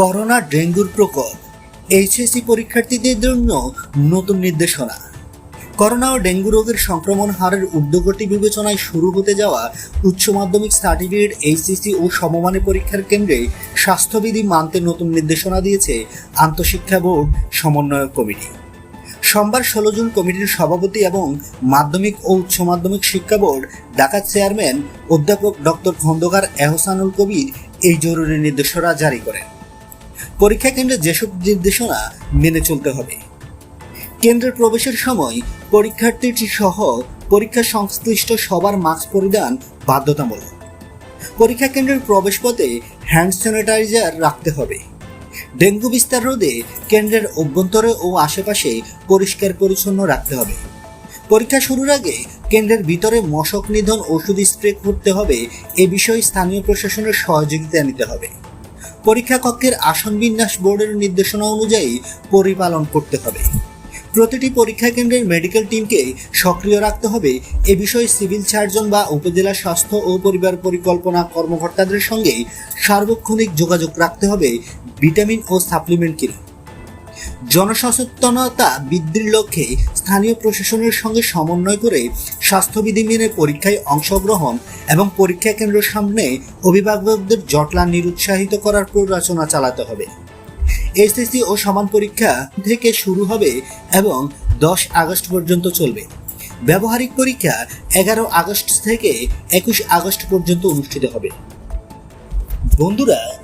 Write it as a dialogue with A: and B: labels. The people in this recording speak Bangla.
A: করোনা ডেঙ্গুর প্রকোপ, এইচএসসি পরীক্ষার্থীদের জন্য নতুন নির্দেশনা। করোনা ও ডেঙ্গু রোগের সংক্রমণ হারের ঊর্ধ্বগতি বিবেচনায় শুরু হতে যাওয়া উচ্চ মাধ্যমিক সার্টিফিকেট, এইচএসসি ও সমমানের পরীক্ষার কেন্দ্রে স্বাস্থ্যবিধি মানতে নতুন নির্দেশনা দিয়েছে আন্তঃশিক্ষা বোর্ড, সমন্বয়ক কমিটি। সোমবার ষোলো জুন কমিটির সভাপতি এবং মাধ্যমিক ও উচ্চ মাধ্যমিক শিক্ষা বোর্ড, ঢাকার চেয়ারম্যান অধ্যাপক ডক্টর খন্দকার এহসানুল কবির এই জরুরি নির্দেশনা জারি করেন। পরীক্ষা কেন্দ্রে যেসব নির্দেশনা মেনে চলতে হবে। কেন্দ্রের প্রবেশের সময় পরীক্ষার্থীটি সহ পরীক্ষা সংশ্লিষ্ট সবার মাস্ক পরিধান বাধ্যতামূলক। পরীক্ষা কেন্দ্রের প্রবেশপথে হ্যান্ড স্যানিটাইজার রাখতে হবে। ডেঙ্গু বিস্তার রোধে কেন্দ্রের অভ্যন্তরে ও আশেপাশে পরিষ্কার পরিচ্ছন্ন রাখতে হবে। পরীক্ষা শুরুর আগে কেন্দ্রের ভিতরে মশক নিধন ওষুধ স্প্রে করতে হবে। এ বিষয়ে স্থানীয় প্রশাসনের সহযোগিতা নিতে হবে। পরীক্ষা কক্ষের আসন বিন্যাস বোর্ডের নির্দেশনা অনুযায়ী পরিপালন করতে হবে। প্রতিটি পরীক্ষা কেন্দ্রের মেডিকেল টিমকে সক্রিয় রাখতে হবে। এ বিষয়ে সিভিল সার্জন বা উপজেলা স্বাস্থ্য ও পরিবার পরিকল্পনা কর্মকর্তাদের সঙ্গে সার্বক্ষণিক যোগাযোগ রাখতে হবে। ভিটামিন ও সাপ্লিমেন্ট কিনে। জনসচেতনতা বৃদ্ধির লক্ষ্যে স্থানীয় প্রশাসনের সঙ্গে সমন্বয় করে স্বাস্থ্যবিধি মেনে পরীক্ষায় অংশগ্রহণ এবং পরীক্ষা কেন্দ্রের সামনে অভিভাবকদের জটলা নিরুৎসাহিত করার প্ররোচনা চালাতে হবে। এসএসসি ও সমান পরীক্ষা থেকে শুরু হবে এবং দশ আগস্ট পর্যন্ত চলবে। ব্যবহারিক পরীক্ষা এগারো আগস্ট থেকে একুশ আগস্ট পর্যন্ত অনুষ্ঠিত হবে। বন্ধুরা